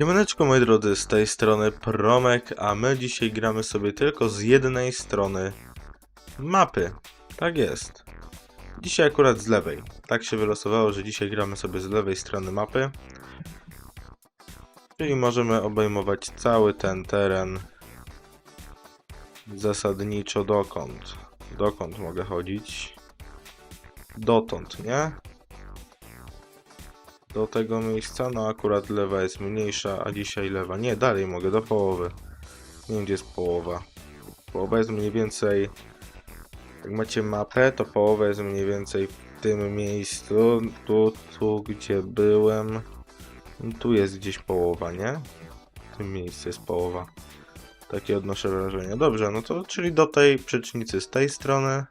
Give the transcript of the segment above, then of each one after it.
Siemaneczko moi drodzy, z tej strony Promek, a my dzisiaj gramy sobie tylko z jednej strony mapy. Tak jest. Dzisiaj akurat z lewej. Tak się wylosowało, że dzisiaj gramy sobie z lewej strony mapy. Czyli możemy obejmować cały ten teren zasadniczo dokąd. Dokąd mogę chodzić? Dotąd, nie? Do tego miejsca, no akurat lewa jest mniejsza, a dzisiaj lewa. Nie, dalej mogę, do połowy. Nie wiem, gdzie jest połowa. Połowa jest mniej więcej... Jak macie mapę, to połowa jest mniej więcej w tym miejscu. Tu, tu, gdzie byłem. Tu jest gdzieś połowa, nie? W tym miejscu jest połowa. Takie odnoszę wrażenie. Dobrze, no to czyli do tej przecznicy z tej strony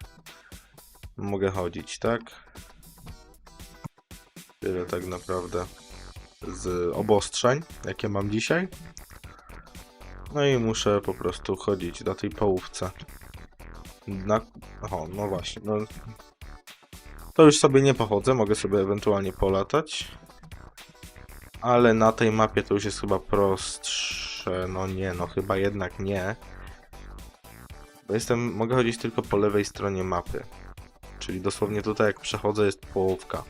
mogę chodzić, tak? Tyle tak naprawdę z obostrzeń, jakie mam dzisiaj. No i muszę po prostu chodzić na tej połówce. Na... No właśnie. No... To już sobie nie pochodzę, mogę sobie ewentualnie polatać. Ale na tej mapie to już jest chyba prostsze. No nie, no chyba jednak nie. Bo jestem, mogę chodzić tylko po lewej stronie mapy. Czyli dosłownie tutaj jak przechodzę jest połówka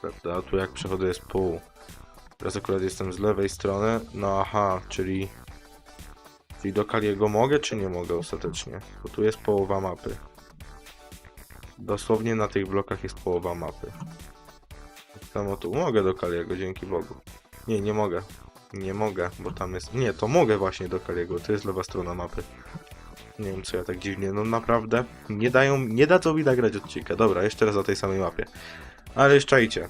prawda? Tu jak przechodzę jest pół. Teraz akurat jestem z lewej strony. No aha, czyli... Czyli do Kaliego mogę, czy nie mogę ostatecznie? Bo tu jest połowa mapy. Dosłownie na tych blokach jest połowa mapy. Samo tu mogę do Kaliego, dzięki Bogu. Nie, nie mogę. Nie mogę, bo tam jest... Nie, to mogę właśnie do Kaliego, to jest lewa strona mapy. Nie wiem, co ja tak dziwnie... No naprawdę, nie dają... Nie dadzą mi nagrać odcinka. Dobra, jeszcze raz o tej samej mapie. Ale jeszcze czajcie.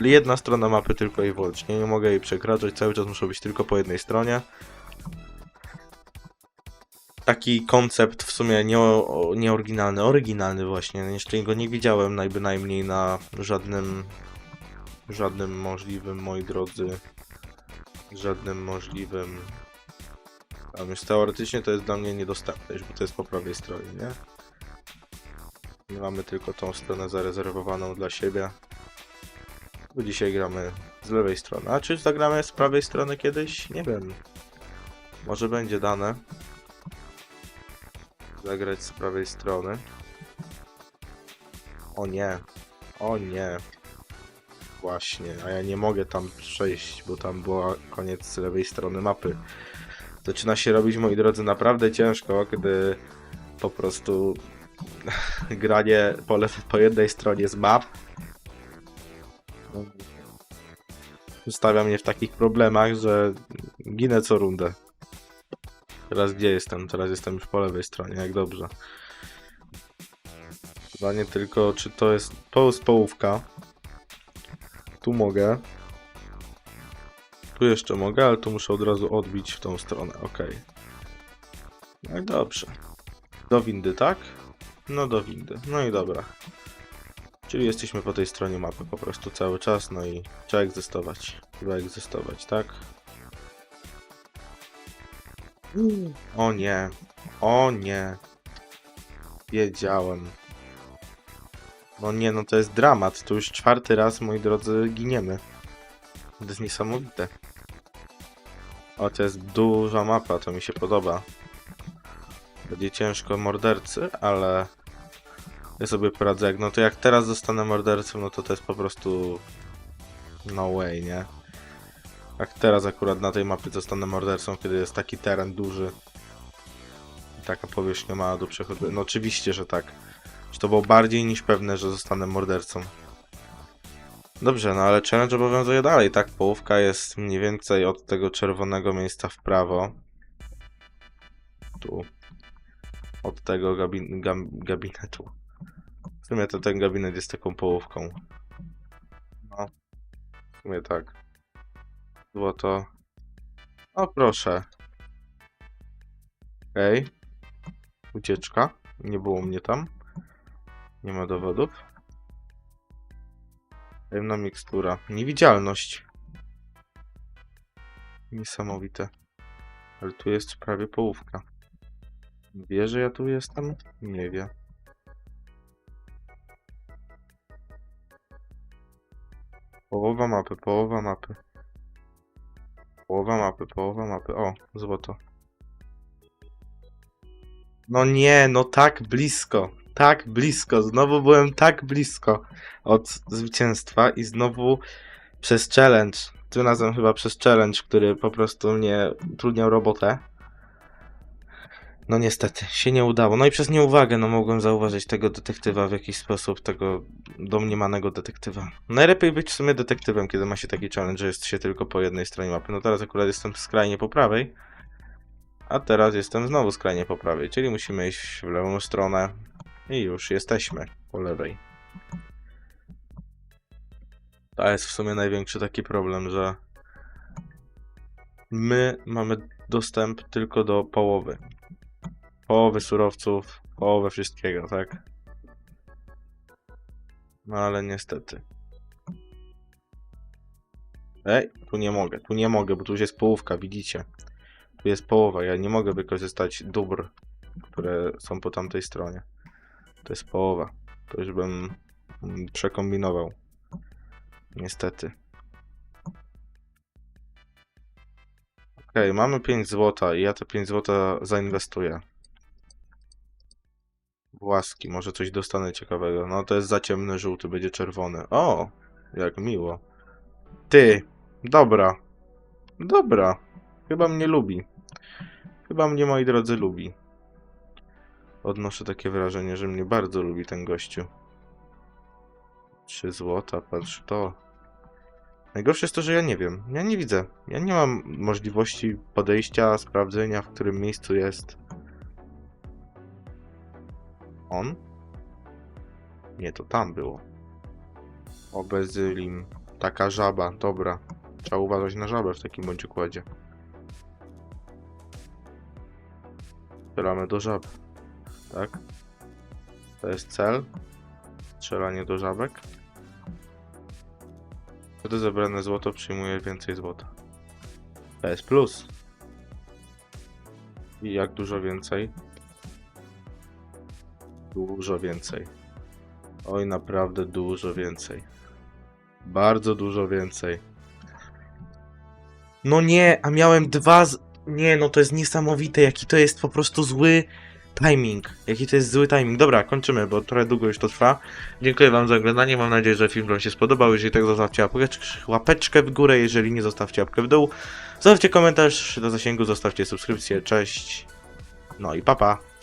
Jedna strona mapy tylko i wyłącznie, nie mogę jej przekraczać, cały czas muszę być tylko po jednej stronie. Taki koncept w sumie nie, nieoryginalny, oryginalny właśnie, jeszcze go nie widziałem naj, bynajmniej na żadnym, żadnym możliwym, moi drodzy, żadnym możliwym, a już teoretycznie to jest dla mnie niedostępne, bo to jest po prawej stronie, nie? My mamy tylko tą stronę zarezerwowaną dla siebie. Dzisiaj gramy z lewej strony. A czy zagramy z prawej strony kiedyś? Nie wiem. Może będzie dane. Zagrać z prawej strony. O nie. O nie. Właśnie, a ja nie mogę tam przejść, bo tam była koniec z lewej strony mapy. Zaczyna się robić, moi drodzy, naprawdę ciężko, kiedy po prostu granie po, po jednej stronie z map ustawia mnie w takich problemach, że ginę co rundę. Teraz gdzie jestem? Teraz jestem już po lewej stronie, jak dobrze. Pytanie tylko, czy to jest to jest połówka. Tu mogę. Tu jeszcze mogę, ale tu muszę od razu odbić w tą stronę, ok. No i dobrze. Do windy, tak? No do windy. No i dobra. Czyli jesteśmy po tej stronie mapy po prostu cały czas, no i trzeba egzystować. Trzeba egzystować, tak? O nie. O nie. Wiedziałem. No nie, no to jest dramat. To już czwarty raz, moi drodzy, giniemy. To jest niesamowite. O, to jest duża mapa, to mi się podoba. Będzie ciężko mordercy, ale ja sobie poradzę. Jak, no to jak teraz zostanę mordercą, no to to jest po prostu no way, nie? Jak teraz akurat na tej mapie zostanę mordercą, kiedy jest taki teren duży i taka powierzchnia mała do przechodzenia. No oczywiście, że tak. Czy to było bardziej niż pewne, że zostanę mordercą. Dobrze, no ale challenge obowiązuje dalej, tak? Połówka jest mniej więcej od tego czerwonego miejsca w prawo. Tu. Od tego gabin gabinetu. W sumie to ten gabinet jest taką połówką. No. W sumie tak. Złoto. O proszę. Okej. Ucieczka. Nie było mnie tam. Nie ma dowodów. Tajemna mikstura. Niewidzialność. Niesamowite. Ale tu jest prawie połówka. Wie, że ja tu jestem? Nie wie. Połowa mapy, połowa mapy. Połowa mapy, połowa mapy. O, złoto. No nie, no tak blisko. Tak blisko. Znowu byłem tak blisko od zwycięstwa i znowu przez challenge. Tym razem chyba przez challenge, który po prostu mnie utrudniał robotę. No niestety, się nie udało. No i przez nieuwagę, no mogłem zauważyć tego detektywa w jakiś sposób, tego domniemanego detektywa. Najlepiej być w sumie detektywem, kiedy ma się taki challenge, że jest się tylko po jednej stronie mapy. No teraz akurat jestem skrajnie po prawej, a teraz jestem znowu skrajnie po prawej, czyli musimy iść w lewą stronę i już jesteśmy po lewej. To jest w sumie największy taki problem, że my mamy dostęp tylko do połowy. Połowy surowców, połowę wszystkiego, tak? No ale niestety. Ej, tu nie mogę, tu nie mogę, bo tu już jest połówka, widzicie? Tu jest połowa, ja nie mogę wykorzystać dóbr, które są po tamtej stronie. To jest połowa. To już bym mm, przekombinował. Niestety. Okej, mamy 5 złota i ja te 5 złota zainwestuję. Łaski, może coś dostanę ciekawego. No to jest za ciemny żółty, będzie czerwony. O, jak miło. Ty, dobra. Dobra. Chyba mnie lubi. Chyba mnie, moi drodzy, lubi. Odnoszę takie wrażenie, że mnie bardzo lubi ten gościu. 3 złota, patrz to. Najgorsze jest to, że ja nie wiem. Ja nie widzę. Ja nie mam możliwości podejścia, sprawdzenia, w którym miejscu jest on? Nie, to tam było. Obezylim. Taka żaba, dobra. Trzeba uważać na żabę w takim bądź układzie. Strzelamy do żab. Tak? To jest cel. Strzelanie do żabek. Wtedy zebrane złoto przyjmuje więcej złota. To jest plus. I jak dużo więcej? Dużo więcej. Oj, naprawdę dużo więcej. Bardzo dużo więcej. No nie, a miałem dwa z... Nie, no to jest niesamowite, jaki to jest po prostu zły timing. Jaki to jest zły timing. Dobra, kończymy, bo trochę długo już to trwa. Dziękuję wam za oglądanie, mam nadzieję, że film wam się spodobał. Jeżeli tak, zostawcie łapeczkę- w górę, jeżeli nie, zostawcie łapkę w dół. Zostawcie komentarz do zasięgu, zostawcie subskrypcję, cześć. No i papa. Pa.